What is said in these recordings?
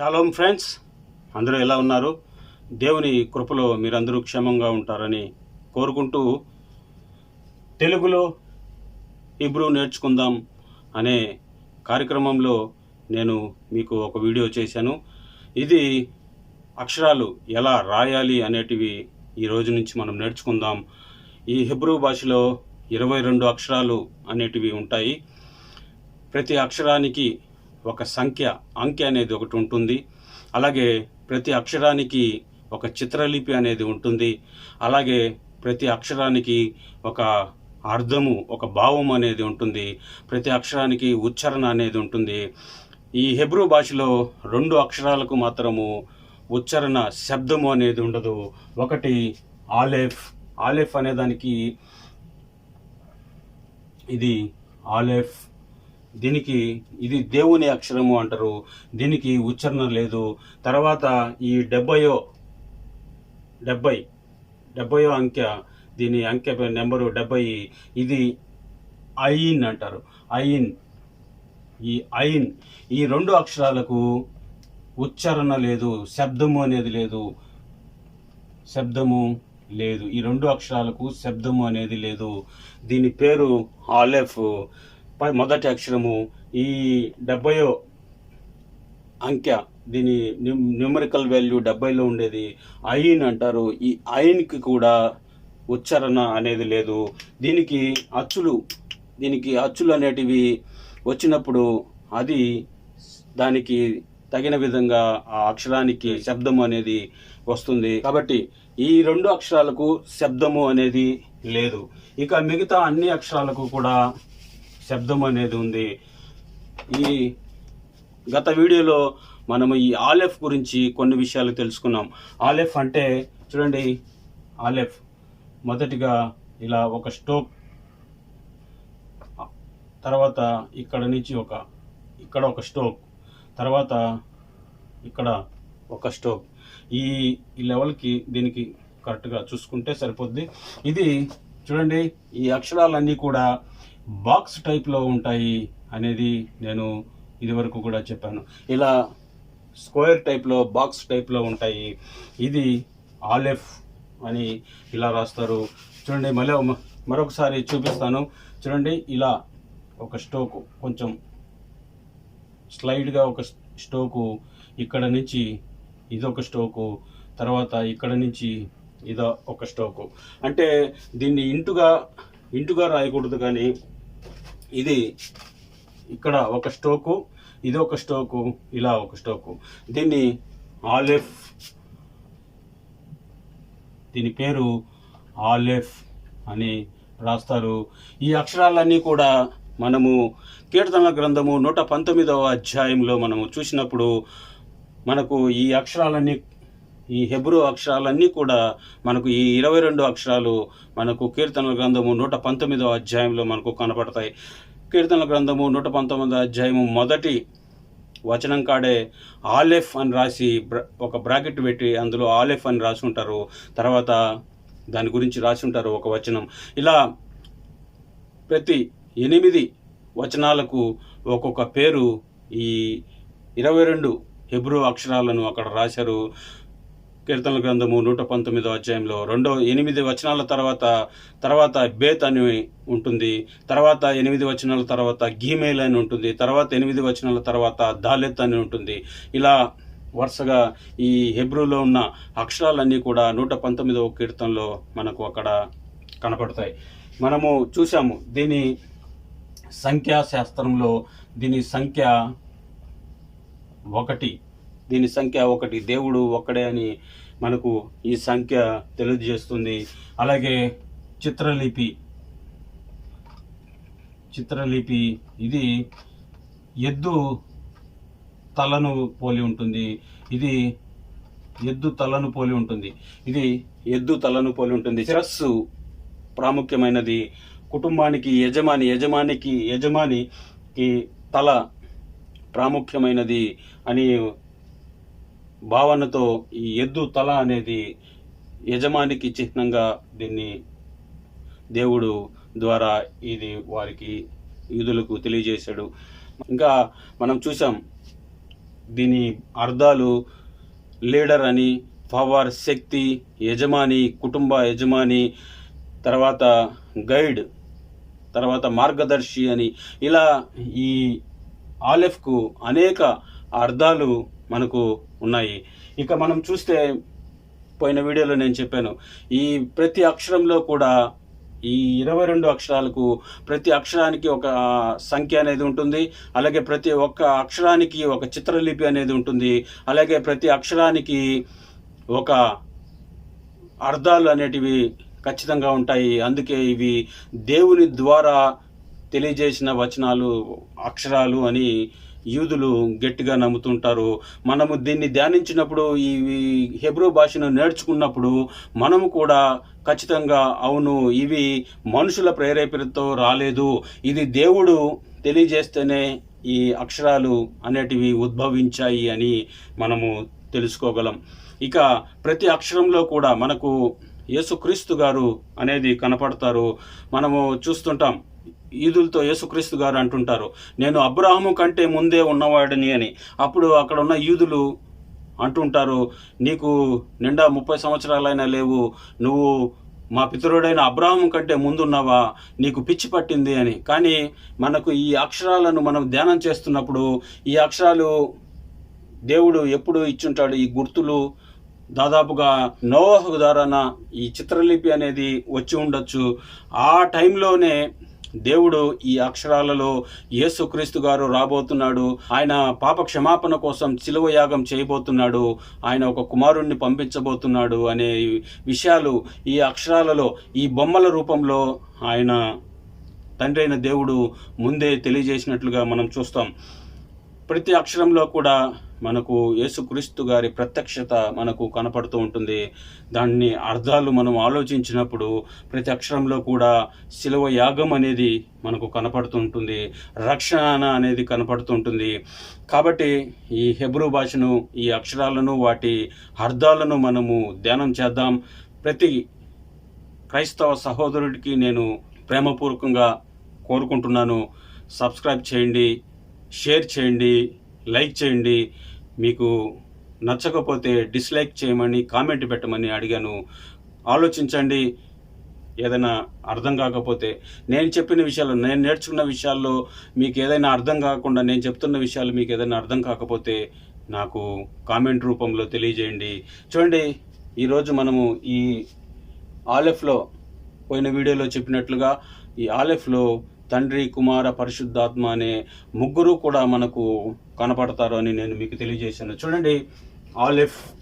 Shalom friends అందరూ ఎలా ఉన్నారు? దేవుని కృపలో మీరందరూ క్షేమంగా ఉంటారని కోరుకుంటూ తెలుగులో హిబ్రూ నేర్చుకుందాం అనే కార్యక్రమంలో నేను మీకు ఒక వీడియో చేశాను. ఇది అక్షరాలు ఎలా రాయాలి అనేటివి ఈ రోజు నుంచి మనం నేర్చుకుందాం. ఈ హిబ్రూ భాషలో ఇరవై రెండు అక్షరాలు అనేటివి ఉంటాయి. ప్రతి అక్షరానికి ఒక సంఖ్య అంకె అనేది ఒకటి ఉంటుంది. అలాగే ప్రతి అక్షరానికి ఒక చిత్రలిపి అనేది ఉంటుంది. అలాగే ప్రతి అక్షరానికి ఒక అర్థము ఒక భావం అనేది ఉంటుంది. ప్రతి అక్షరానికి ఉచ్చారణ అనేది ఉంటుంది. ఈ హెబ్రూ భాషలో రెండు అక్షరాలకు మాత్రము ఉచ్చారణ శబ్దము అనేది ఉండదు. ఒకటి ఆలెఫ్. ఆలెఫ్ అనే దానికి ఇది ఆలెఫ్. దీనికి ఇది దేవుని అక్షరము అంటారు. దీనికి ఉచ్చారణ లేదు. తర్వాత ఈ డెబ్బయో డెబ్బై డెబ్బయో అంకె దీని అంకె నెంబరు డెబ్బై ఇది ఐన్ అంటారు. ఐన్ ఈ ఐన్ ఈ రెండు అక్షరాలకు ఉచ్చారణ లేదు శబ్దము అనేది లేదు. శబ్దము లేదు. ఈ రెండు అక్షరాలకు శబ్దము అనేది లేదు. దీని పేరు ఆలెఫ్. మొదటి అక్షరము ఈ డెబ్బయో అంకె దీని న్యూమరికల్ వాల్యూ డెబ్బైలో ఉండేది. ఐన్ అంటారు. ఈ ఐన్కి కూడా ఉచ్చారణ అనేది లేదు. దీనికి అచ్చులు దీనికి అచ్చులు అనేటివి వచ్చినప్పుడు అది దానికి తగిన విధంగా ఆ అక్షరానికి శబ్దము అనేది వస్తుంది. కాబట్టి ఈ రెండు అక్షరాలకు శబ్దము అనేది లేదు. ఇక మిగతా అన్ని అక్షరాలకు కూడా శబ్దం అనేది ఉంది. ఈ గత వీడియోలో మనము ఈ ఆలెఫ్ గురించి కొన్ని విషయాలు తెలుసుకున్నాం. ఆలెఫ్ అంటే చూడండి ఆలెఫ్. మొదటిగా ఇలా ఒక స్టోక్ తర్వాత ఇక్కడ నుంచి ఒక ఇక్కడ ఒక స్టోక్ తర్వాత ఇక్కడ ఒక స్టోక్ ఈ ఈ లెవెల్కి దీనికి కరెక్ట్గా చూసుకుంటే సరిపోద్ది. ఇది చూడండి ఈ అక్షరాలన్నీ కూడా బాక్స్ టైప్లో ఉంటాయి అనేది నేను ఇదివరకు కూడా చెప్పాను. ఇలా స్క్వేర్ టైప్లో బాక్స్ టైప్లో ఉంటాయి. ఇది ఆలెఫ్ అని ఇలా రాస్తారు. చూడండి మళ్ళీ మరొకసారి చూపిస్తాను. చూడండి ఇలా ఒక స్టోకు కొంచెం స్లైడ్గా ఒక స్టోకు ఇక్కడ నుంచి ఇదొక స్టోకు తర్వాత ఇక్కడ నుంచి ఇదో ఒక స్టోకు అంటే దీన్ని ఇంటుగా ఇంటుగా రాయకూడదు కానీ ఇది ఇక్కడ ఒక స్టోకు ఇది ఒక స్టోకు ఇలా ఒక స్టోకు. దీన్ని ఆలెఫ్ దీని పేరు ఆలెఫ్ అని రాస్తారు. ఈ అక్షరాలన్నీ కూడా మనము కీర్తనల గ్రంథము నూట పంతొమ్మిదవ అధ్యాయంలో మనము చూసినప్పుడు మనకు ఈ అక్షరాలన్నీ ఈ హెబ్రూ అక్షరాలన్నీ కూడా మనకు ఈ ఇరవై రెండు అక్షరాలు మనకు కీర్తనల గ్రంథము నూట పంతొమ్మిదవ అధ్యాయంలో మనకు కనపడతాయి. కీర్తనల గ్రంథము నూట పంతొమ్మిదవ అధ్యాయము మొదటి వచనం కాడే ఆలెఫ్ అని రాసి ఒక బ్రాకెట్ పెట్టి అందులో ఆలెఫ్ అని రాసి ఉంటారు. తర్వాత దాని గురించి రాసి ఉంటారు ఒక వచనం. ఇలా ప్రతి ఎనిమిది వచనాలకు ఒక్కొక్క పేరు ఈ ఇరవై రెండు హెబ్రూ అక్షరాలను అక్కడ రాశారు. కీర్తనల గ్రంథము నూట పంతొమ్మిదో అధ్యాయంలో రెండో ఎనిమిది వచనాల తర్వాత తర్వాత బేత్ అని ఉంటుంది తర్వాత ఎనిమిది వచనాల తర్వాత గీమేల్ అని ఉంటుంది తర్వాత ఎనిమిది వచనాల తర్వాత దాలెత్ అని ఉంటుంది. ఇలా వరుసగా ఈ హెబ్రూలో ఉన్న అక్షరాలన్నీ కూడా నూట పంతొమ్మిదవ కీర్తనలో మనకు అక్కడ కనపడతాయి. మనము చూసాము దీని సంఖ్యాశాస్త్రంలో దీని సంఖ్య ఒకటి దీని సంఖ్య ఒకటి దేవుడు ఒక్కడే అని మనకు ఈ సంఖ్య తెలియజేస్తుంది. అలాగే చిత్రలిపి. చిత్రలిపి ఇది ఎద్దు తలను పోలి ఉంటుంది. ఇది ఎద్దు తలను పోలి ఉంటుంది. ఇది ఎద్దు తలను పోలి ఉంటుంది. శిరస్సు ప్రాముఖ్యమైనది. కుటుంబానికి యజమాని యజమానికి యజమానికి తల ప్రాముఖ్యమైనది అని భావనతో ఈ ఎద్దు తల అనేది యజమానికి చిహ్నంగా దీన్ని దేవుడు ద్వారా ఇది వారికి యూదులకు తెలియజేశాడు. ఇంకా మనం చూసాం దీని అర్థాలు లీడర్ అని పవర్ శక్తి యజమాని కుటుంబ యజమాని తర్వాత గైడ్ తర్వాత మార్గదర్శి అని. ఇలా ఈ ఆలెఫ్కు అనేక అర్థాలు మనకు ఉన్నాయి. ఇక మనం చూస్తే పోయిన వీడియోలో నేను చెప్పాను ఈ ప్రతి అక్షరంలో కూడా ఈ ఇరవై రెండు అక్షరాలకు ప్రతి అక్షరానికి ఒక సంఖ్య అనేది ఉంటుంది అలాగే ప్రతి ఒక్క అక్షరానికి ఒక చిత్రలిపి అనేది ఉంటుంది అలాగే ప్రతి అక్షరానికి ఒక అర్థాలు అనేటివి ఖచ్చితంగా ఉంటాయి. అందుకే ఇవి దేవుని ద్వారా తెలియజేసిన వచనాలు అక్షరాలు అని యూదులు గట్టిగా నమ్ముతుంటారు. మనము దీన్ని ధ్యానించినప్పుడు ఈ హెబ్రూ భాషను నేర్చుకున్నప్పుడు మనము కూడా ఖచ్చితంగా అవును ఇవి మనుషుల ప్రేరేపణతో రాలేదు. ఇది దేవుడు తెలియజేస్తేనే ఈ అక్షరాలు అనేటివి ఉద్భవించాయి అని మనము తెలుసుకోగలం. ఇక ప్రతి అక్షరంలో కూడా మనకు యేసుక్రీస్తు గారు అనేది కనపడతారు. మనము చూస్తుంటాం ఈదులతో యేసుక్రీస్తు గారు అంటుంటారు నేను అబ్రాహము కంటే ముందే ఉన్నవాడిని అని. అప్పుడు అక్కడ ఉన్న యూదులు అంటుంటారు నీకు నిండా ముప్పై సంవత్సరాలైనా లేవు నువ్వు మా పితరుడైన అబ్రాహం కంటే ముందున్నావా? నీకు పిచ్చి పట్టింది అని. కానీ మనకు ఈ అక్షరాలను మనం ధ్యానం చేస్తున్నప్పుడు ఈ అక్షరాలు దేవుడు ఎప్పుడు ఇచ్చుంటాడు? ఈ గుర్తులు దాదాపుగా నోహ ద్వారా ఈ చిత్రలిపి అనేది వచ్చి ఉండొచ్చు. ఆ టైంలోనే దేవుడు ఈ అక్షరాలలో యేసుక్రీస్తు గారు రాబోతున్నాడు. ఆయన పాప క్షమాపణ కోసం శిలువ యాగం చేయబోతున్నాడు. ఆయన ఒక కుమారుణ్ణి పంపించబోతున్నాడు అనే విషయాలు ఈ అక్షరాలలో ఈ బొమ్మల రూపంలో ఆయన తండ్రి అయిన దేవుడు ముందే తెలియజేసినట్లుగా మనం చూస్తాం. ప్రతి అక్షరంలో కూడా మనకు యేసుక్రీస్తు గారి ప్రత్యక్షత మనకు కనపడుతూ ఉంటుంది. దాన్ని అర్థాలు మనం ఆలోచించినప్పుడు ప్రతి అక్షరంలో కూడా శిలువ యాగం అనేది మనకు కనపడుతుంటుంది రక్షణ అనేది కనపడుతుంటుంది కాబట్టి ఈ హెబ్రూ భాషను ఈ అక్షరాలను వాటి అర్థాలను మనము ధ్యానం చేద్దాం. ప్రతి క్రైస్తవ సహోదరుడికి నేను ప్రేమపూర్వకంగా కోరుకుంటున్నాను. సబ్స్క్రైబ్ చేయండి షేర్ చేయండి లైక్ చేయండి. మీకు నచ్చకపోతే డిస్లైక్ చేయమని కామెంట్ పెట్టమని అడిగాను. ఆలోచించండి. ఏదైనా అర్థం కాకపోతే నేను చెప్పిన విషయాలు నేను నేర్చుకున్న విషయాల్లో మీకు ఏదైనా అర్థం కాకుండా నేను చెప్తున్న విషయాలు మీకు ఏదైనా అర్థం కాకపోతే నాకు కామెంట్ రూపంలో తెలియజేయండి. చూడండి ఈరోజు మనము ఈ ఆలెఫ్లో పోయిన వీడియోలో చెప్పినట్లుగా ఈ ఆలెఫ్లో తండ్రి కుమార పరిశుద్ధాత్మ అనే ముగ్గురు కూడా మనకు కనపడతారు అని నేను మీకు తెలియజేశాను. చూడండి ఆలెఫ్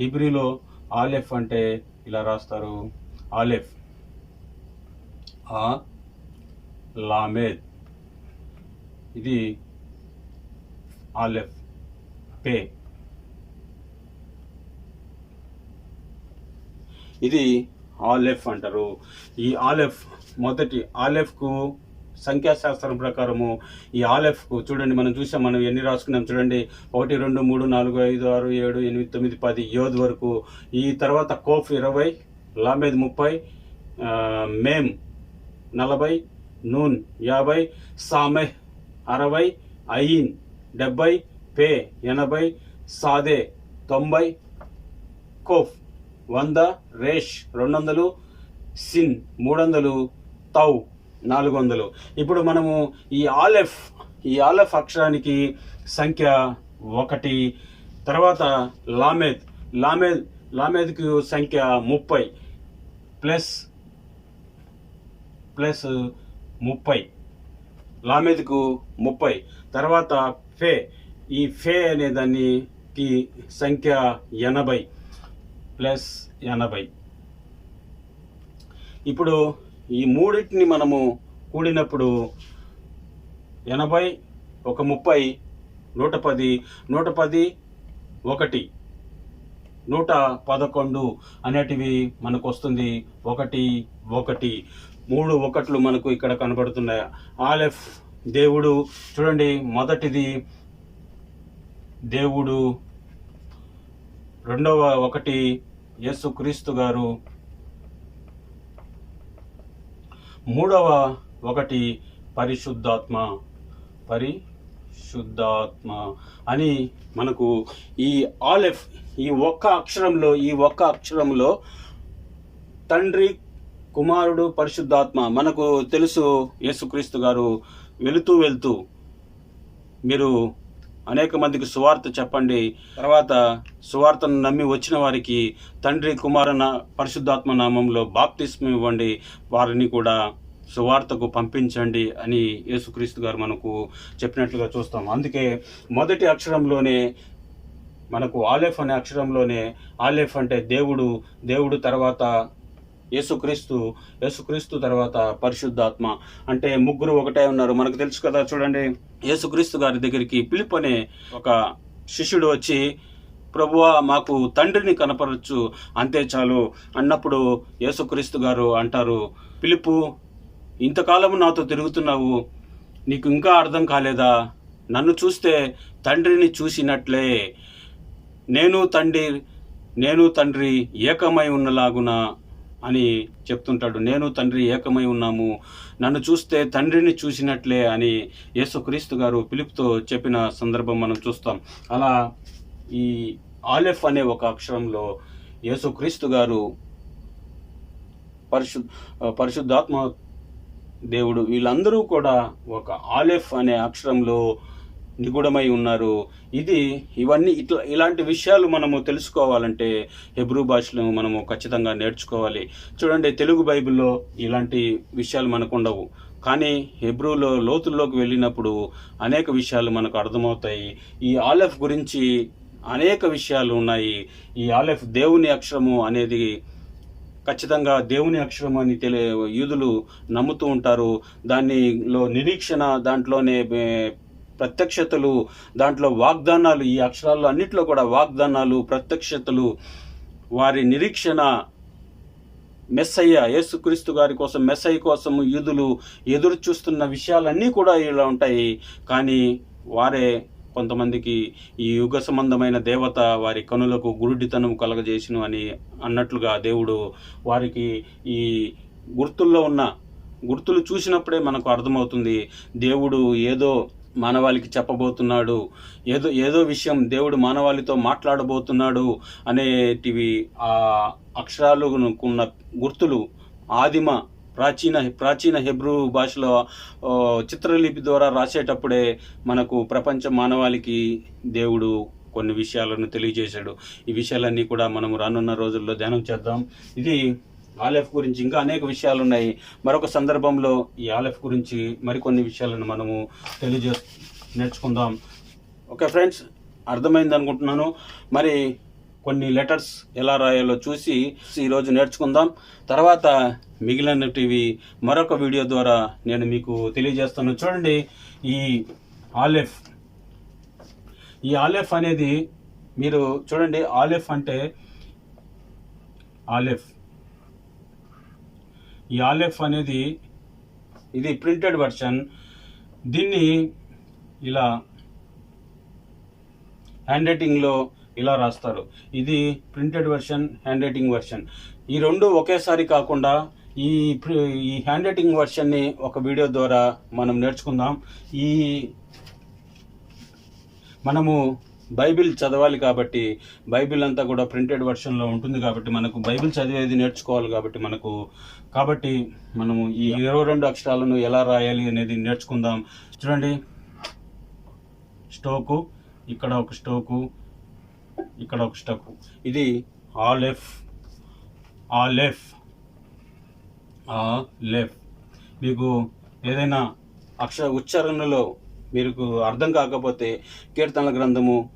హిబ్రీలో ఆలెఫ్ అంటే ఇలా రాస్తారు. ఆలెఫ్ ఆ లామేద్. ఇది ఆలిఫ్ పే. ఇది ఆలెఫ్ అంటారు. ఈ ఆలెఫ్ మొదటి ఆలెఫ్కు సంఖ్యాశాస్త్రం ప్రకారము ఈ ఆలెఫ్కు చూడండి మనం చూసాం మనం ఎన్ని రాసుకున్నాం చూడండి ఒకటి రెండు మూడు నాలుగు ఐదు ఆరు ఏడు ఎనిమిది తొమ్మిది పది యోధ్ వరకు. ఈ తర్వాత కోఫ్ ఇరవై లామేద్ ముప్పై మేమ్ నలభై నూన్ యాభై సామెహ్ అరవై అయిన్ డెబ్బై పే ఎనభై సాదే తొంభై కోఫ్ వంద రేష్ రెండు వందలు సిన్ మూడు వందలు తౌ నాలుగు వందలు ఇప్పుడు మనము ఈ ఆలెఫ్ ఈ ఆలెఫ్ అక్షరానికి సంఖ్య ఒకటి తర్వాత లామేద్. లామేద్ లామేద్కు సంఖ్య ముప్పై ప్లస్ ప్లస్ ముప్పై. లామేద్కు ముప్పై. తర్వాత ఫే. ఈ ఫే అనే దానికి సంఖ్య ఎనభై ప్లస్ ఎనభై. ఇప్పుడు ఈ మూడింటిని మనము కూడినప్పుడు ఎనభై ఒక ముప్పై నూట పది నూట పది ఒకటి నూట పదకొండు అనేటివి మనకు వస్తుంది ఒకటి ఒకటి. మూడు ఒకట్లు మనకు ఇక్కడ కనబడుతున్నాయి. ఆలెఫ్ దేవుడు చూడండి మొదటిది దేవుడు రెండవ ఒకటి యేసుక్రీస్తు గారు మూడవ ఒకటి పరిశుద్ధాత్మ. శుద్ధాత్మ అని మనకు ఈ ఆలెఫ్ ఈ ఒక్క అక్షరంలో ఈ ఒక్క అక్షరంలో తండ్రి కుమారుడు పరిశుద్ధాత్మ మనకు తెలుసు. యేసుక్రీస్తు గారు వెళుతూ వెళ్తూ మీరు అనేక మందికి సువార్త చెప్పండి. తర్వాత సువార్తను నమ్మి వచ్చిన వారికి తండ్రి కుమారన పరిశుద్ధాత్మ నామంలో బాప్తిస్మ ఇవ్వండి. వారిని కూడా సువార్తకు పంపించండి అని యేసుక్రీస్తు గారు మనకు చెప్పినట్లుగా చూస్తాం. అందుకే మొదటి అక్షరంలోనే మనకు ఆలేఫ్ అనే అక్షరంలోనే ఆలేఫ్ అంటే దేవుడు దేవుడు తర్వాత యేసుక్రీస్తు యేసుక్రీస్తు తర్వాత పరిశుద్ధాత్మ. అంటే ముగ్గురు ఒకటే ఉన్నారు. మనకు తెలుసు కదా చూడండి. యేసుక్రీస్తు గారి దగ్గరికి పిలుపు అనే ఒక శిష్యుడు వచ్చి ప్రభువా మాకు తండ్రిని కనపరచు. అంతే చాలు. అన్నప్పుడు యేసుక్రీస్తు గారు అంటారు పిలుపు ఇంతకాలం నాతో తిరుగుతున్నావు. నీకు ఇంకా అర్థం కాలేదా? నన్ను చూస్తే తండ్రిని చూసినట్లే. నేను తండ్రి నేను తండ్రి ఏకమై ఉన్నలాగున? అని చెప్తుంటాడు. నేను తండ్రి ఏకమై ఉన్నాము. నన్ను చూస్తే తండ్రిని చూసినట్లే అని యేసుక్రీస్తు గారు పిలుపుతో చెప్పిన సందర్భం మనం చూస్తాం. అలా ఈ ఆలెఫ్ అనే ఒక అక్షరంలో యేసుక్రీస్తు గారు పరిశు పరిశుద్ధాత్మ దేవుడు వీళ్ళందరూ కూడా ఒక ఆలెఫ్ అనే అక్షరంలో నిగూఢమై ఉన్నారు. ఇది ఇవన్నీ ఇట్లా ఇలాంటి విషయాలు మనము తెలుసుకోవాలంటే హెబ్రూ భాషలో మనము ఖచ్చితంగా నేర్చుకోవాలి. చూడండి తెలుగు బైబిల్లో ఇలాంటి విషయాలు మనకు ఉండవు కానీ హెబ్రూలో లోతుల్లోకి వెళ్ళినప్పుడు అనేక విషయాలు మనకు అర్థమవుతాయి. ఈ ఆలెఫ్ గురించి అనేక విషయాలు ఉన్నాయి. ఈ ఆలెఫ్ దేవుని అక్షరము అనేది ఖచ్చితంగా దేవుని అక్షరం అని తెలియ యూదులు నమ్ముతూ ఉంటారు. దానిలో నిరీక్షణ దాంట్లోనే ప్రత్యక్షతలు దాంట్లో వాగ్దానాలు ఈ అక్షరాల్లో అన్నిట్లో కూడా వాగ్దానాలు ప్రత్యక్షతలు వారి నిరీక్షణ మెస్సయ్య యేసుక్రీస్తు గారి కోసం మెస్సయ్య కోసం యూదులు ఎదురు చూస్తున్న విషయాలన్నీ కూడా ఇలా ఉంటాయి. కానీ వారే కొంతమందికి ఈ యుగ సంబంధమైన దేవత వారి కనులకు గురుడితనం కలగజేసిను అని అన్నట్లుగా దేవుడు వారికి ఈ గుర్తుల్లో ఉన్న గుర్తులు చూసినప్పుడే మనకు అర్థమవుతుంది. దేవుడు ఏదో మానవాళికి చెప్పబోతున్నాడు. ఏదో ఏదో విషయం దేవుడు మానవాళితో మాట్లాడబోతున్నాడు అనేటివి ఆ అక్షరాలు ఉన్న గుర్తులు ఆదిమ ప్రాచీన ప్రాచీన హెబ్రూ భాషలో చిత్రలిపి ద్వారా రాసేటప్పుడే మనకు ప్రపంచ మానవాళికి దేవుడు కొన్ని విషయాలను తెలియజేశాడు. ఈ విషయాలన్నీ కూడా మనం రానున్న రోజుల్లో ధ్యానం చేద్దాం. ఇది ఆలెఫ్ గురించి ఇంకా అనేక విషయాలు ఉన్నాయి మరొక సందర్భంలో ఈ ఆలెఫ్ గురించి మరికొన్ని విషయాలను మనము తెలియజే నేర్చుకుందాం. ఓకే ఫ్రెండ్స్ అర్థమైంది అనుకుంటున్నాను. మరి కొన్ని లెటర్స్ ఎలా రాయాలో చూసి ఈరోజు నేర్చుకుందాం. తర్వాత మిగిలినటివి మరొక వీడియో ద్వారా నేను మీకు తెలియజేస్తాను. చూడండి ఈ ఆలెఫ్. ఈ ఆలెఫ్ అనేది మీరు చూడండి ఆలెఫ్ అంటే ఆలెఫ్. ఈ ఆలెఫ్ అనేది ఇది ప్రింటెడ్ వర్షన్ దీన్ని ఇలా హ్యాండ్ రైటింగ్లో ఇలా రాస్తారు. ఇది printed version handwriting version ఈ రెండు ఒకేసారి కాకుండా ఈ ప్రి- ఈ హ్యాండ్ రైటింగ్ వర్షన్ని ఒక వీడియో ద్వారా మనం నేర్చుకుందాం. ఈ మనము బైబిల్ చదవాలి కాబట్టి బైబిల్ అంతా కూడా ప్రింటెడ్ వర్షన్లో ఉంటుంది కాబట్టి మనకు బైబిల్ చదివేది నేర్చుకోవాలి కాబట్టి మనకు. కాబట్టి మనము ఈ ఇరవై రెండు అక్షరాలను ఎలా రాయాలి అనేది నేర్చుకుందాం. చూడండి. స్టోకు ఇక్కడ ఒక స్టోకు ఇక్కడ ఒక స్టోకు. ఇది ఆలెఫ్ ఆలెఫ్ ఆ లెఫ్ మీకు ఏదైనా అక్షర ఉచ్చారణలో మీకు అర్థం కాకపోతే కీర్తనల గ్రంథము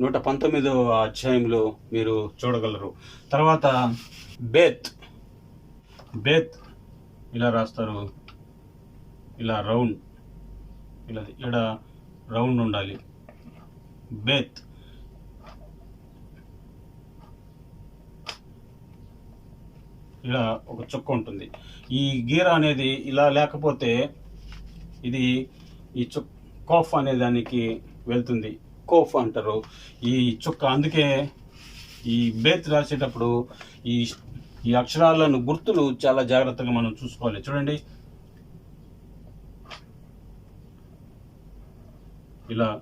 నూట పంతొమ్మిదవ అధ్యాయంలో మీరు చూడగలరు. తర్వాత బేత్. బేత్ ఇలా రాస్తారు. ఇలా రౌండ్. ఇలా ఇక్కడ రౌండ్ ఉండాలి. బేత్. ఇలా ఒక చుక్క ఉంటుంది. ఈ గీర అనేది ఇలా లేకపోతే ఇది ఈ చుక్ కాఫ్ అనే దానికి వెళ్తుంది. కోఫ్ అంటారు. ఈ చుక్క అందుకే ఈ బేత్ రాసేటప్పుడు ఈ ఈ అక్షరాలను గుర్తులు చాలా జాగ్రత్తగా మనం చూసుకోవాలి. చూడండి. ఇలా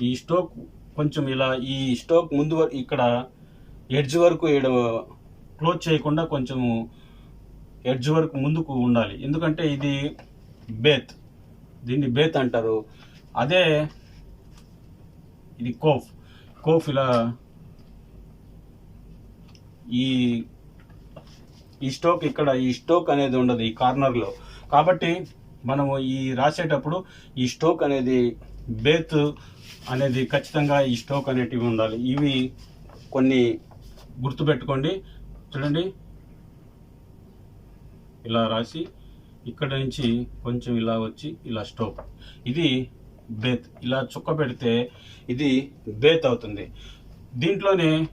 ఈ స్టోక్ కొంచెం ఇలా ఈ స్టోక్ ముందు ఇక్కడ ఎడ్జ్ వరకు క్లోజ్ చేయకుండా కొంచెము ఎడ్జ్ వరకు ముందుకు ఉండాలి. ఎందుకంటే ఇది బేత్. దీన్ని బేత్ అంటారు. అదే ఇది కోఫ్. కోఫ్ ఇలా ఈ ఈ స్టోక్ ఇక్కడ ఈ స్టోక్ అనేది ఉండదు ఈ కార్నర్లో. కాబట్టి మనము ఈ రాసేటప్పుడు ఈ స్టోక్ అనేది బేత్ అనేది ఖచ్చితంగా ఈ స్టోక్ అనేటివి ఉండాలి. ఇవి కొన్ని గుర్తుపెట్టుకోండి. చూడండి. ఇలా రాసి ఇక్కడ నుంచి కొంచెం ఇలా వచ్చి ఇలా స్టోక్. ఇది బేత్. ఇలా చుక్క పెడితే ఇది బేత్ అవుతుంది. దీంట్లోనే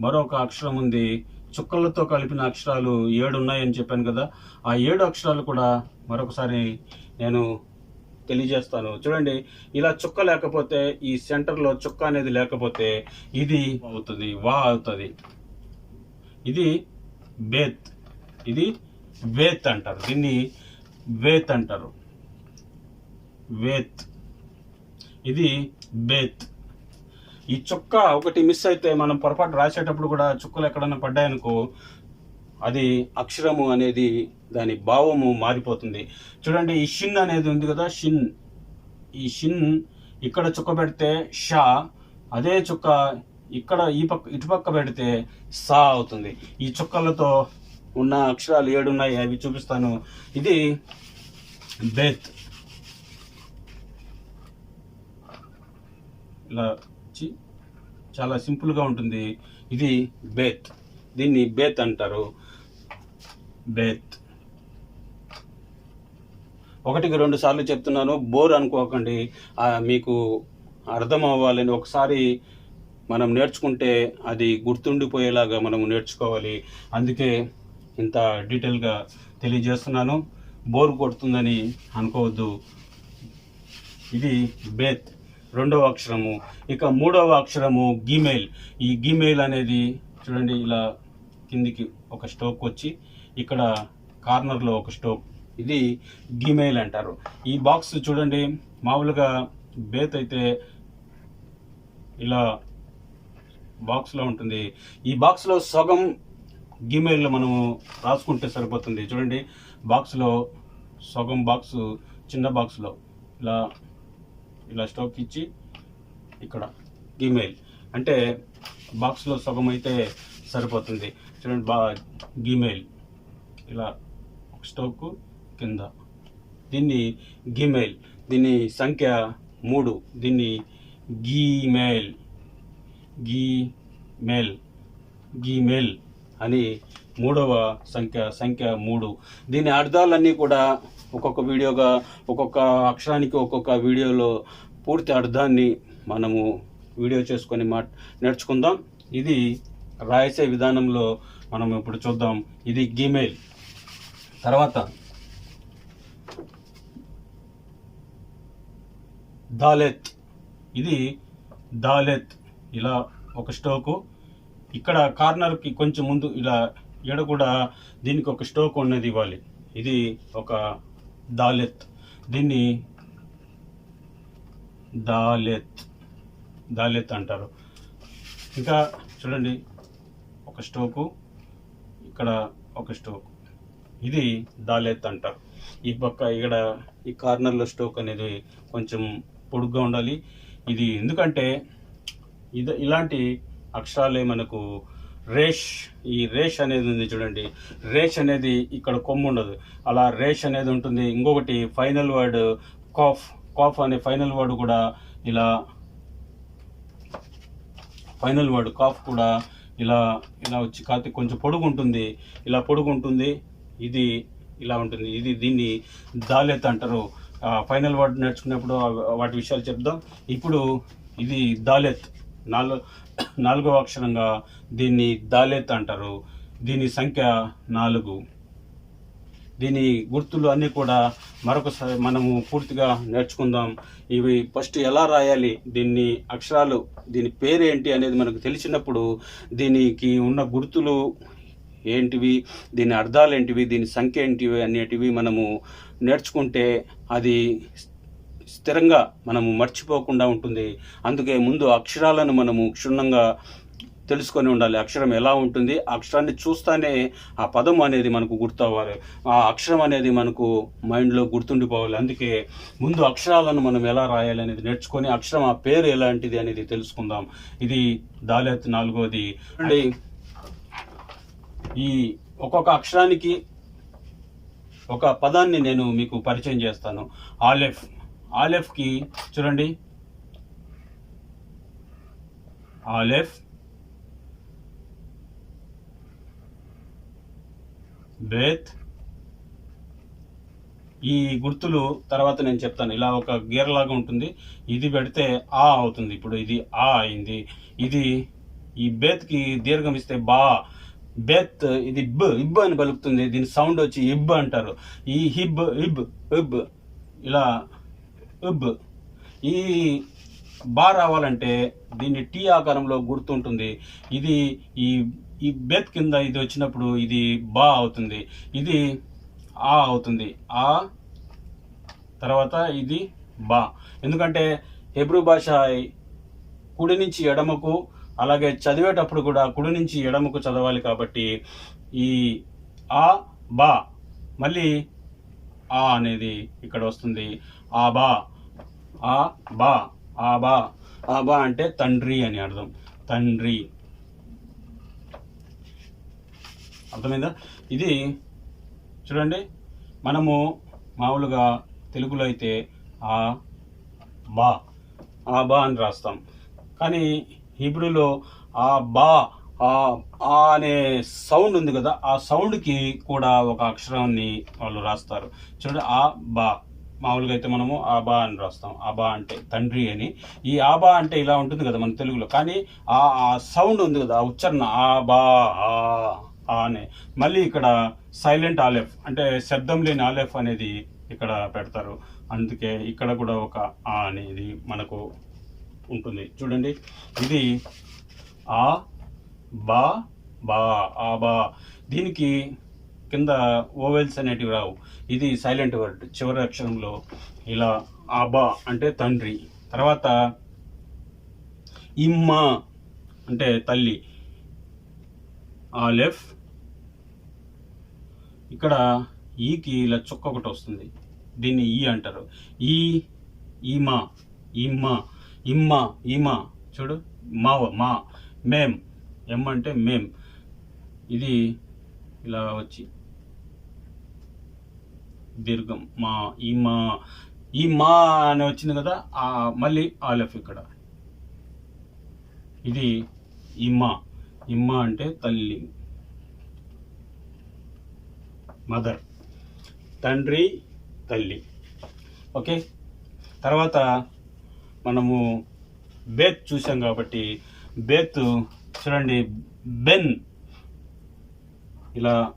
మరొక అక్షరం ఉంది. చుక్కలతో కలిపిన అక్షరాలు ఏడు ఉన్నాయని చెప్పాను కదా. ఆ ఏడు అక్షరాలు కూడా మరొకసారి నేను తెలియజేస్తాను. చూడండి ఇలా చుక్క లేకపోతే ఈ సెంటర్లో చుక్క అనేది లేకపోతే ఇది అవుతుంది వా అవుతుంది. ఇది బేత్. ఇది వేత్ అంటారు. దీన్ని వేత్ అంటారు. వేత్. ఇది బేత్. ఈ చుక్క ఒకటి మిస్ అయితే మనం పొరపాటు రాసేటప్పుడు కూడా చుక్కలు ఎక్కడన్నా పడ్డాయనుకో అది అక్షరము అనేది దాని భావము మారిపోతుంది. చూడండి ఈ షిన్ అనేది ఉంది కదా షిన్. ఈ షిన్ ఇక్కడ చుక్క పెడితే షా అదే చుక్క ఇక్కడ ఈ పక్క ఇటుపక్క పెడితే సా అవుతుంది. ఈ చుక్కలతో ఉన్న అక్షరాలు ఏడున్నాయి అవి చూపిస్తాను. ఇది బేత్. ఇలా వచ్చి చాలా సింపుల్గా ఉంటుంది. ఇది బేత్. దీన్ని బేత్ అంటారు. బేత్. ఒకటికి రెండు సార్లు చెప్తున్నాను. బోర్ అనుకోకండి. మీకు అర్థం అవ్వాలని ఒకసారి మనం నేర్చుకుంటే అది గుర్తుండిపోయేలాగా మనం నేర్చుకోవాలి. అందుకే ఇంత డీటెయిల్గా తెలియజేస్తున్నాను. బోర్ కొడుతుందని అనుకోవద్దు. ఇది బేత్. రెండవ అక్షరము. ఇక మూడవ అక్షరము గీమెయిల్. ఈ గీమెయిల్ అనేది చూడండి ఇలా కిందికి ఒక స్టోక్ వచ్చి ఇక్కడ కార్నర్లో ఒక స్టోక్. ఇది గీమెయిల్ అంటారు. ఈ బాక్స్ చూడండి మామూలుగా బేత్ అయితే ఇలా బాక్స్లో ఉంటుంది. ఈ బాక్స్లో సగం గీమెయిల్ మనము రాసుకుంటే సరిపోతుంది. చూడండి బాక్స్లో సగం బాక్స్ చిన్న బాక్స్లో. ఇలా ఇలా స్టోక్ ఇచ్చి ఇక్కడ గీమెయిల్. అంటే బాక్స్లో సగం అయితే సరిపోతుంది. చూడండి బా గీమెయిల్. ఇలా ఒక స్టోక్ కింద. దీన్ని గీమెయిల్. దీని సంఖ్య మూడు. దీన్ని గీమెయిల్. గీమెయిల్. గీమెయిల్ అని మూడవ సంఖ్య సంఖ్య మూడు. దీని అర్థాలన్నీ కూడా ఒక్కొక్క వీడియోగా ఒక్కొక్క అక్షరానికి ఒక్కొక్క వీడియోలో పూర్తి అర్థాన్ని మనము వీడియో చేసుకొని మా నేర్చుకుందాం. ఇది రాయసే విధానంలో మనం ఇప్పుడు చూద్దాం. ఇది గీమెయిల్ తర్వాత దాలెత్ ఇది దాలెత్ ఇలా ఒక స్టోకు. ఇక్కడ కార్నర్కి కొంచెం ముందు ఇలా ఇక్కడ కూడా దీనికి ఒక స్టోక్ ఉన్నది ఇవ్వాలి. ఇది ఒక దాలెత్. దీన్ని దాలెత్. దాలెత్ అంటారు. ఇంకా చూడండి ఒక స్టోకు ఇక్కడ ఒక స్టోక్. ఇది దాలెత్ అంటారు. ఈ పక్క ఇక్కడ ఈ కార్నర్లో స్టోక్ అనేది కొంచెం పొడుగ్గా ఉండాలి. ఇది ఎందుకంటే ఇది ఇలాంటి అక్షరాలే మనకు రేష్ ఈ రేష్ అనేది ఉంది చూడండి. రేష్ అనేది ఇక్కడ కొమ్ము ఉండదు. అలా రేష్ అనేది ఉంటుంది. ఇంకొకటి ఫైనల్ వర్డ్ కాఫ్. కాఫ్ అనే ఫైనల్ వర్డ్ కూడా ఇలా ఫైనల్ వర్డ్ కాఫ్ కూడా ఇలా ఇలా వచ్చి కాకపోతే కొంచెం పొడుగుంటుంది. ఇలా పొడుగుంటుంది. ఇది ఇలా ఉంటుంది. ఇది దీన్ని దాలెత్ అంటారు. ఫైనల్ వర్డ్ నేర్చుకున్నప్పుడు వాటి విషయాలు చెప్దాం. ఇప్పుడు ఇది దాలెత్. నాలుగు నాలుగవ అక్షరంగా దీన్ని దాలెత్ అంటారు. దీని సంఖ్య నాలుగు. దీని గుర్తులు అన్నీ కూడా మరొకసారి మనము పూర్తిగా నేర్చుకుందాం. ఇవి ఫస్ట్ ఎలా రాయాలి? దీన్ని అక్షరాలు దీని పేరు ఏంటి అనేది మనకు తెలిసినప్పుడు దీనికి ఉన్న గుర్తులు ఏంటివి? దీని అర్థాలు ఏంటివి? దీని సంఖ్య ఏంటివి? అనేటివి మనము నేర్చుకుంటే అది స్థిరంగా మనము మర్చిపోకుండా ఉంటుంది. అందుకే ముందు అక్షరాలను మనము క్షుణ్ణంగా తెలుసుకొని ఉండాలి. అక్షరం ఎలా ఉంటుంది? ఆ అక్షరాన్ని చూస్తానే ఆ పదం అనేది మనకు గుర్తవ్వాలి. ఆ అక్షరం అనేది మనకు మైండ్లో గుర్తుండిపోవాలి. అందుకే ముందు అక్షరాలను మనం ఎలా రాయాలి అనేది నేర్చుకొని అక్షరం ఆ పేరు ఎలాంటిది అనేది తెలుసుకుందాం. ఇది దాలెత్ నాలుగోది. అంటే ఈ ఒక్కొక్క అక్షరానికి ఒక పదాన్ని నేను మీకు పరిచయం చేస్తాను. ఆలెఫ్. ఆలెఫ్కి చూడండి. ఆలెఫ్. బేత్. ఈ గుర్తులు తర్వాత నేను చెప్తాను. ఇలా ఒక గీర్ లాగా ఉంటుంది. ఇది పెడితే ఆ అవుతుంది. ఇప్పుడు ఇది ఆ అయింది. ఇది ఈ బేత్కి దీర్ఘం ఇస్తే బా. బేత్ ఇది ఇబ్ ఇబ్ అని పలుకుతుంది. దీని సౌండ్ వచ్చి ఇబ్ అంటారు. ఈ హిబ్ ఇబ్ ఇబ్. ఇలా ఉబ్. ఈ బా రావాలంటే దీన్ని టీ ఆకారంలో గుర్తుంటుంది. ఇది ఈ ఈ బేత్ కింద ఇది వచ్చినప్పుడు ఇది బా అవుతుంది. ఇది ఆ అవుతుంది. ఆ తర్వాత ఇది బా. ఎందుకంటే హెబ్రూ భాష కుడి నుంచి ఎడమకు అలాగే చదివేటప్పుడు కూడా కుడి నుంచి ఎడమకు చదవాలి కాబట్టి ఈ ఆ బా. మళ్ళీ ఆ అనేది ఇక్కడ వస్తుంది. ఆ బా. ఆ బా ఆ బా. ఆ బా అంటే తండ్రి అని అర్థం. తండ్రి. అర్థమైందా? ఇది చూడండి మనము మామూలుగా తెలుగులో అయితే ఆ బా ఆ బా అని రాస్తాం. కానీ హిబ్రూలో ఆ బా ఆ ఆ అనే సౌండ్ ఉంది కదా ఆ సౌండ్కి కూడా ఒక అక్షరాన్ని వాళ్ళు రాస్తారు. చూడండి ఆ బా. మామూలుగా అయితే మనము ఆబా అని రాస్తాం. ఆబా అంటే తండ్రి అని. ఈ ఆబా అంటే ఇలా ఉంటుంది కదా మన తెలుగులో. కానీ ఆ ఆ సౌండ్ ఉంది కదా ఆ ఉచ్చారణ ఆబా ఆ ఆ అనే. మళ్ళీ ఇక్కడ సైలెంట్ ఆలెఫ్ అంటే శబ్దం లేని ఆలెఫ్ అనేది ఇక్కడ పెడతారు. అందుకే ఇక్కడ కూడా ఒక ఆ అనేది మనకు ఉంటుంది. చూడండి. ఇది ఆ బా బా ఆ బా దీనికి కింద ఓవెల్స్ అనేటివి రావు. ఇది సైలెంట్ వర్డ్. చివరి అక్షరంలో ఇలా అబా అంటే తండ్రి. తర్వాత ఇమ్మ అంటే తల్లి. ఆలెఫ్ ఇక్కడ ఈకి ఇలా చుక్క ఒకటి వస్తుంది. దీన్ని ఈ అంటారు. ఈ ఈమా ఇమ్మ ఇమ్మ ఈమ. చూడు మావ మా మేం. ఎమ్ అంటే మేం. ఇది ఇలా వచ్చి దీర్ఘం. మా ఈ మా ఈ మా అని వచ్చింది కదా ఆ మళ్ళీ ఆలఫ్ ఇక్కడ. ఇది ఇమ్మ ఇమ్మ అంటే తల్లి. మదర్. తండ్రి తల్లి. ఓకే? తర్వాత మనము బేత్ చూసాం కాబట్టి బేత్ చూడండి బెన్. ఇలా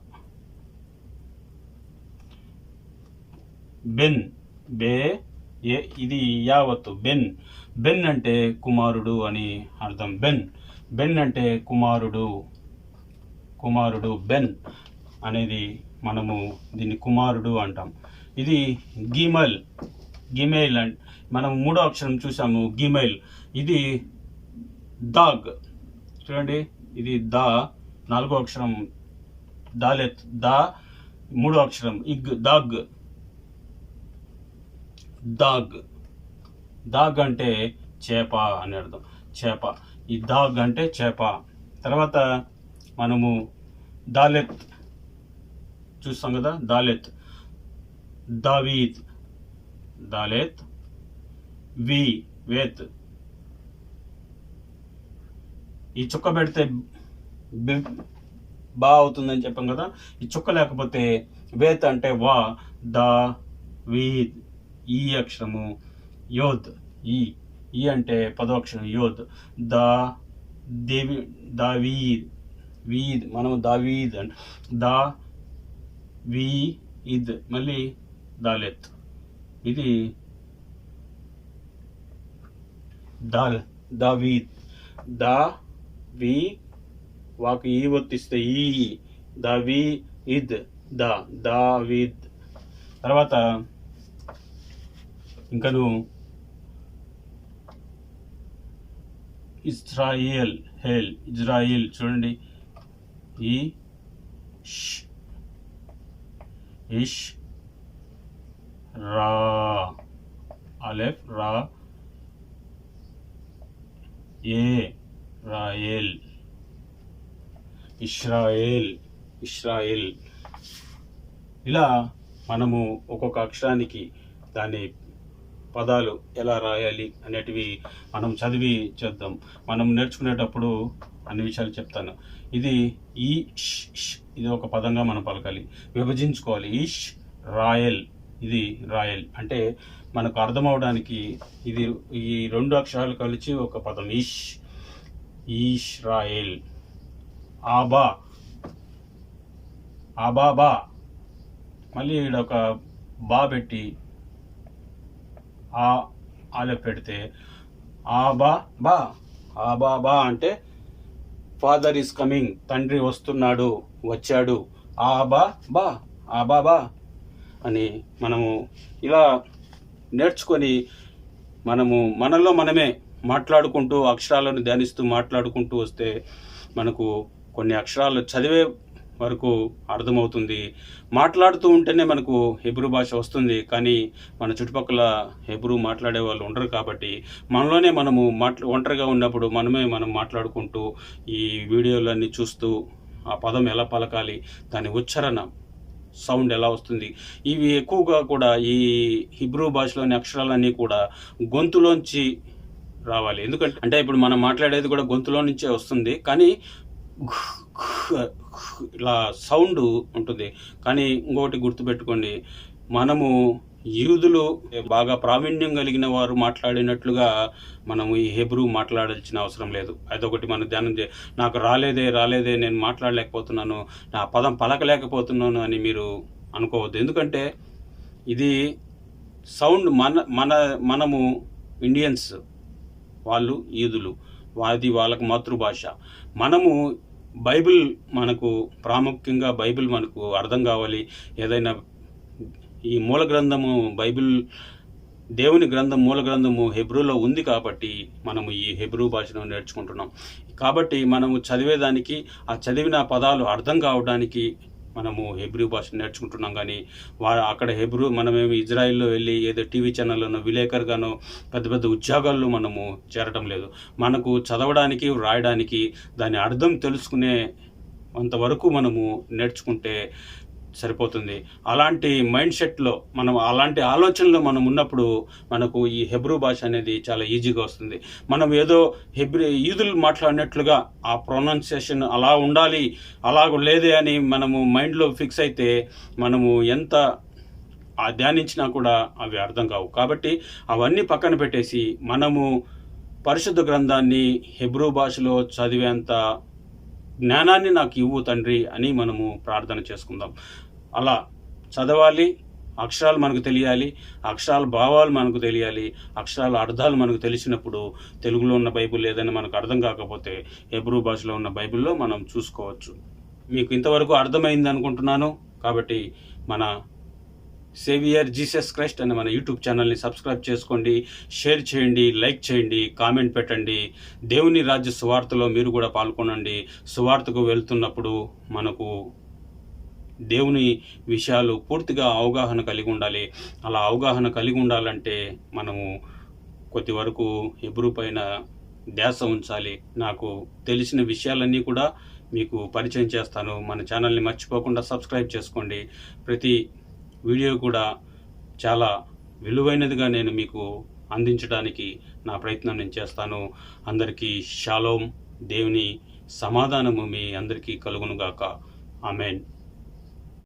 బెన్. బే ఏ ఇది యావత్తు బెన్. బెన్ అంటే కుమారుడు అని అర్థం. బెన్. బెన్ అంటే కుమారుడు. కుమారుడు బెన్ అనేది మనము దీన్ని కుమారుడు అంటాం. ఇది గిమల్ గిమెయిల్ అండ్ మనం మూడో అక్షరం చూసాము గిమెయిల్. ఇది దాగ్. చూడండి ఇది దా నాలుగో అక్షరం. దాలెత్ దా మూడో అక్షరం. ఇగ్ దాగ్. దాగ్ దాగ్ అంటే చేప అని అర్థం. చేప. ఈ దాగ్ అంటే చేప. తర్వాత మనము దాలెత్ చూస్తాం కదా దాలెత్. దావీత్ దాలెత్. వి. వేత్. ఈ చుక్క పెడితే బి- బా అవుతుందని చెప్పాం కదా. ఈ చుక్క లేకపోతే వేత్ అంటే వా దా వీద్. ఈ అక్షరము యోద్. ఈ ఈ అంటే పదో అక్షరం యోద్. దా దేవి దావీద్. వీద్ మనం దావీద్ అంటే. దా వీ ఇద్ మళ్ళీ దాలెత్. ఇది దాల్ దావీద్. దా వి వాకు ఈ ఒత్తిస్తే ఈ. దావీ ఇద్ దా దావీద్. తర్వాత ఇంకను ఇస్రాయేల్ హేల్ ఇజ్రాయిల్ చూడండి. ఈ ఇష్ రా అలెఫ్ రా ఏ రాయల్ ఇస్రాయేల్ ఇస్రాయేల్ ఇలా మనము ఒక్కొక్క అక్షరానికి దాని పదాలు ఎలా రాయాలి అనేటివి మనం చదివి చేద్దాం. మనం నేర్చుకునేటప్పుడు అన్ని విషయాలు చెప్తాను. ఇది ఈ ఇది ఒక పదంగా మనం పలకాలి. విభజించుకోవాలి. ఈష్ రాయల్. ఇది రాయల్. అంటే మనకు అర్థం అవడానికి ఇది ఈ రెండు అక్షరాలు కలిసి ఒక పదం. ఈష్ ఈష్ రాయల్. ఆబా. ఆబాబా. మళ్ళీ ఈడ ఒక బా పెట్టి ఆ ఆలే పెడితే ఆ బా బా ఆ బా బా అంటే ఫాదర్ ఈస్ కమింగ్ తండ్రి వస్తున్నాడు వచ్చాడు. ఆ బా బా ఆ బా బా అని మనము ఇలా నేర్చుకొని మనము మనలో మనమే మాట్లాడుకుంటూ అక్షరాలను ధ్యానిస్తూ మాట్లాడుకుంటూ వస్తే మనకు కొన్ని అక్షరాలు చదివే వరకు అర్థమవుతుంది. మాట్లాడుతూ ఉంటేనే మనకు హెబ్రూ భాష వస్తుంది. కానీ మన చుట్టుపక్కల హెబ్రూ మాట్లాడే వాళ్ళు ఉండరు కాబట్టి మనలోనే మనము మాట్లా ఒంటరిగా ఉన్నప్పుడు మనమే మనం మాట్లాడుకుంటూ ఈ వీడియోలన్నీ చూస్తూ ఆ పదం ఎలా పలకాలి దాని ఉచ్చారణ సౌండ్ ఎలా వస్తుంది. ఇవి ఎక్కువగా కూడా ఈ హిబ్రూ భాషలోని అక్షరాలన్నీ కూడా గొంతులోంచి రావాలి. ఎందుకంటే అంటే ఇప్పుడు మనం మాట్లాడేది కూడా గొంతులో నుంచే వస్తుంది. కానీ ఇలా సౌండ్ ఉంటుంది. కానీ ఇంకొకటి గుర్తుపెట్టుకోండి. మనము యూదులు బాగా ప్రావీణ్యం కలిగిన వారు మాట్లాడినట్లుగా మనము ఈ హెబ్రూ మాట్లాడాల్సిన అవసరం లేదు. అదొకటి మనం ధ్యానం చే నాకు రాలేదే రాలేదే నేను మాట్లాడలేకపోతున్నాను నా పదం పలకలేకపోతున్నాను అని మీరు అనుకోవద్దు. ఎందుకంటే ఇది సౌండ్ మన మన మనము ఇండియన్స్ వాళ్ళు ఈదులు అది వాళ్ళకు మాతృభాష. మనము బైబిల్ మనకు ప్రాముఖ్యంగా బైబిల్ మనకు అర్థం కావాలి. ఏదైనా ఈ మూల గ్రంథము బైబిల్ దేవుని గ్రంథం మూల గ్రంథము హెబ్రూలో ఉంది కాబట్టి మనము ఈ హెబ్రూ భాషను నేర్చుకుంటున్నాం. కాబట్టి మనము చదివేదానికి ఆ చదివిన పదాలు అర్థం కావడానికి మనము హెబ్రూ భాష నేర్చుకుంటున్నాం కానీ వా అక్కడ హెబ్రూ మనమేమి ఇజ్రాయిల్లో వెళ్ళి ఏదో టీవీ ఛానల్లోనో విలేకరుగానో పెద్ద పెద్ద ఉద్యోగాల్లో మనము చేరటం లేదు. మనకు చదవడానికి రాయడానికి దాని అర్థం తెలుసుకునే అంతవరకు మనము నేర్చుకుంటే సరిపోతుంది. అలాంటి మైండ్ సెట్లో మనం అలాంటి ఆలోచనలో మనం ఉన్నప్పుడు మనకు ఈ హెబ్రూ భాష అనేది చాలా ఈజీగా వస్తుంది. మనం ఏదో హెబ్రి ఈదులు మాట్లాడినట్లుగా ఆ ప్రొనౌన్సియేషన్ అలా ఉండాలి అలాగ లేదే అని మనము మైండ్లో ఫిక్స్ అయితే మనము ఎంత ఆ ధ్యానించినా కూడా అవి అర్థం కావు. కాబట్టి అవన్నీ పక్కన పెట్టేసి మనము పరిశుద్ధ గ్రంథాన్ని హెబ్రూ భాషలో చదివేంత జ్ఞానాన్ని నాకు ఇవ్వు తండ్రి అని మనము ప్రార్థన చేసుకుందాం. అలా చదవాలి అక్షరాలు మనకు తెలియాలి అక్షరాల భావాలు మనకు తెలియాలి అక్షరాల అర్థాలు మనకు తెలిసినప్పుడు తెలుగులో ఉన్న బైబిల్ ఏదైనా మనకు అర్థం కాకపోతే హెబ్రూ భాషలో ఉన్న బైబిల్లో మనం చూసుకోవచ్చు. మీకు ఇంతవరకు అర్థమైంది అనుకుంటున్నాను. కాబట్టి మన సేవియర్ జీసస్ క్రైస్ట్ అనే మన యూట్యూబ్ ఛానల్ని సబ్స్క్రైబ్ చేసుకోండి షేర్ చేయండి లైక్ చేయండి కామెంట్ పెట్టండి. దేవుని రాజ్య సువార్తలో మీరు కూడా పాల్గొనండి. సువార్తకు వెళ్తున్నప్పుడు మనకు దేవుని విషయాలు పూర్తిగా అవగాహన కలిగి ఉండాలి. అలా అవగాహన కలిగి ఉండాలంటే మనము కొద్ది వరకు ఎబ్రూ పైన ధ్యాస ఉంచాలి. నాకు తెలిసిన విషయాలన్నీ కూడా మీకు పరిచయం చేస్తాను. మన ఛానల్ని మర్చిపోకుండా సబ్స్క్రైబ్ చేసుకోండి. ప్రతి వీడియో కూడా చాలా విలువైనదిగా నేను మీకు అందించడానికి నా ప్రయత్నం నేను చేస్తాను. అందరికీ షాలోం. దేవుని సమాధానము మీ అందరికీ కలుగునుగాక. ఆమెన్.